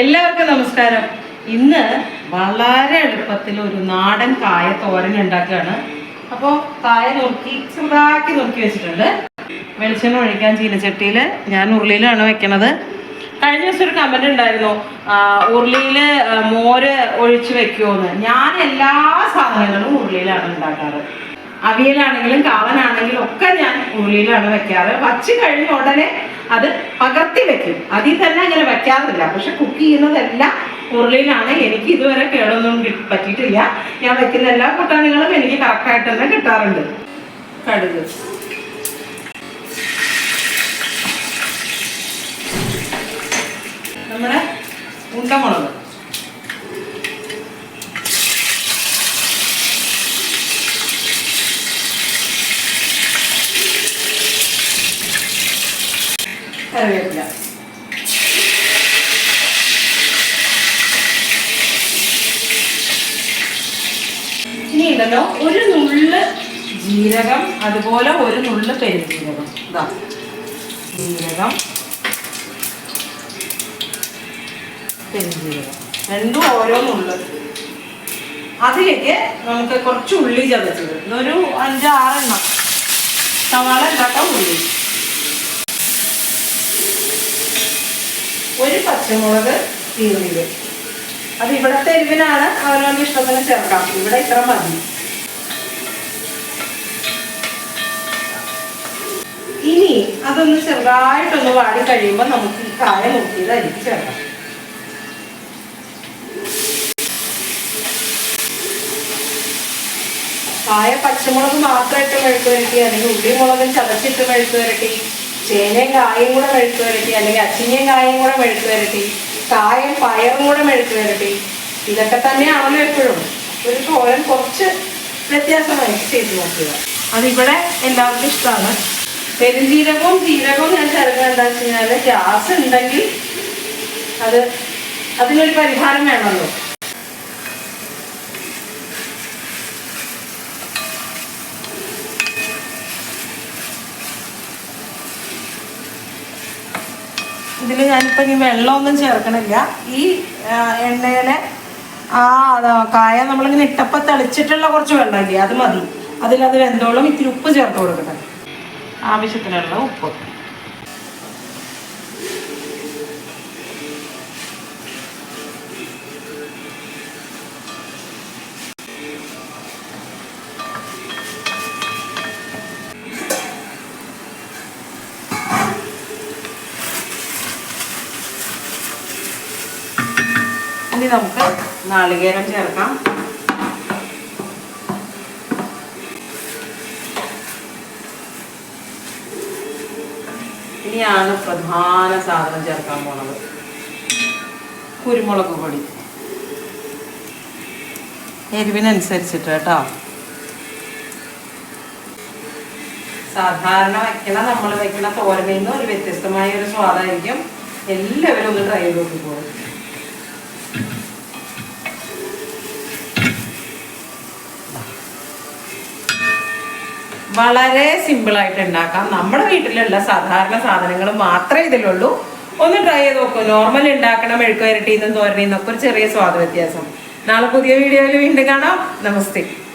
എല്ലാവർക്കും നമസ്കാരം. ഇന്ന് വളരെ എളുപ്പത്തിൽ ഒരു നാടൻ കായ തോരൻ ഉണ്ടാക്കുകയാണ്. അപ്പോൾ കായ നുറുക്കി ചെറുതാക്കി നുറുക്കി വെച്ചിട്ടുണ്ട്. വെളിച്ചെണ്ണ ഒഴിക്കാൻ ചീനച്ചട്ടിയിൽ ഞാൻ ഉരുളിയിലാണ് വെക്കണത്. കഴിഞ്ഞ ദിവസം ഒരു കമന്റ് ഉണ്ടായിരുന്നു ഉരുളിയിൽ മോര് ഒഴിച്ച് വെക്കുമോന്ന് ഞാൻ എല്ലാ സാധനങ്ങളും ഉരുളിയിലാണ് ഉണ്ടാക്കാറ്. അവിയലാണെങ്കിലും കാവനാണെങ്കിലും ഒക്കെ ഞാൻ ഉള്ളിലാണ് വെക്കാറ്. വച്ച് കഴിഞ്ഞ ഉടനെ അത് പകർത്തി വെക്കും. അതിൽ തന്നെ അങ്ങനെ വെക്കാറില്ല. പക്ഷെ കുക്ക് ചെയ്യുന്നതെല്ലാം ഉരുളിയിലാണ് എനിക്ക് ഇതുവരെ കേടൊന്നും പറ്റിയിട്ടില്ല. ഞാൻ വെക്കുന്ന എല്ലാ കൂട്ടാനികളും എനിക്ക് കറക്റ്റായിട്ട് തന്നെ കിട്ടാറുണ്ട്. കടുക്. നമ്മുടെ ഉണ്ടമുളക്. കറിവേപ്പില. ഇനി ഉണ്ടല്ലോ ഒരു നുള്ള് ജീരകം അതുപോലെ ഒരു നുള്ള് പെരുംജീരകം. ഇതാ ജീരകം പെരുംജീരകം. രണ്ടും ഓരോ നുള്ള്. അതിലേക്ക് നമുക്ക് കുറച്ച് ഉള്ളി ചതച്ചത് ഇതൊരു അഞ്ചാറെണ്ണം. സവാള ഉണ്ടാക്കാൻ ഉള്ളി ഒരു പച്ചമുളക് കീറിയത് അത് ഇവിടത്തെ എരിവിനാണ് അവനവന്റെ ഇഷ്ടത്തിന് ചേർക്കാം. ഇവിടെ ഇത്ര മതി. ഇനി അതൊന്ന് ചെറുതായിട്ടൊന്ന് വാടി കഴിയുമ്പോൾ നമുക്ക് ഈ കായ നോക്കിയത് അരിക്ക് ചേർക്കാം. കായ പച്ചമുളക് മാത്രമായിട്ട് മെഴുക്ക് വരട്ടി അല്ലെങ്കിൽ ഉള്ളിമുളകും ചതച്ചിട്ട് മെഴുക്ക് വരട്ടി ചേനയും കായും കൂടെ മെഴുക്ക് വരട്ടി അല്ലെങ്കിൽ അച്ചിങ്ങയും കായും കൂടെ മെഴുക്ക് വരട്ടി കായും പയറും കൂടെ മെഴുക്ക് വരട്ടി. ഇതൊക്കെ തന്നെയാണല്ലോ എപ്പോഴും. ഒരു തോരൻ കുറച്ച് വ്യത്യാസമായി ചെയ്ത് നോക്കുക. അതിവിടെ എല്ലാവർക്കും ഇഷ്ടമാണ്. പെരുംജീരകവും ജീരകവും ഞാൻ ചേർക്കുന്നത് എന്താ വെച്ച് കഴിഞ്ഞാൽ ഗ്യാസ് ഉണ്ടെങ്കിൽ അത് അതിനൊരു പരിഹാരം വേണമല്ലോ. ഇതിൽ ഞാനിപ്പോൾ ഇനി വെള്ളമൊന്നും ചേർക്കണില്ല. ഈ എണ്ണയിലെ ആ കായ നമ്മളിങ്ങനെ ഇട്ടപ്പം തെളിച്ചിട്ടുള്ള കുറച്ച് വെള്ളമില്ലേ അത് മതി. അതിലത് വെന്തോളം ഇത്തിരി ഉപ്പ് ചേർത്ത് കൊടുക്കട്ടെ. ആവശ്യത്തിനുള്ള ഉപ്പ്. ഇനി നമുക്ക് നാളികേരം ചേർക്കാം. ഇനിയാണ് പ്രധാന സാധനം ചേർക്കാൻ പോണത്. കുരുമുളക് പൊടി. എരിവിനനുസരിച്ചിട്ട് കേട്ടോ. സാധാരണ വെക്കണ നമ്മൾ വെക്കണ തോരനിൽ നിന്ന് ഒരു വ്യത്യസ്തമായ ഒരു സ്വാദായിരിക്കും. എല്ലാവരും ഒന്ന് ട്രൈ ചെയ്ത് നോക്കിക്കോളും. വളരെ സിമ്പിളായിട്ട് ഉണ്ടാക്കാം. നമ്മുടെ വീട്ടിലുള്ള സാധാരണ സാധനങ്ങൾ മാത്രമേ ഇതിലുള്ളൂ. ഒന്ന് ട്രൈ ചെയ്ത് നോക്കൂ. നോർമൽ ഉണ്ടാക്കണം മെഴുക്ക് വരട്ടിന്നും തോരണിന്നൊക്കെ ഒരു ചെറിയ സ്വാദ വ്യത്യാസം. നാളെ പുതിയ വീഡിയോയിൽ വീണ്ടും കാണാം. നമസ്തേ.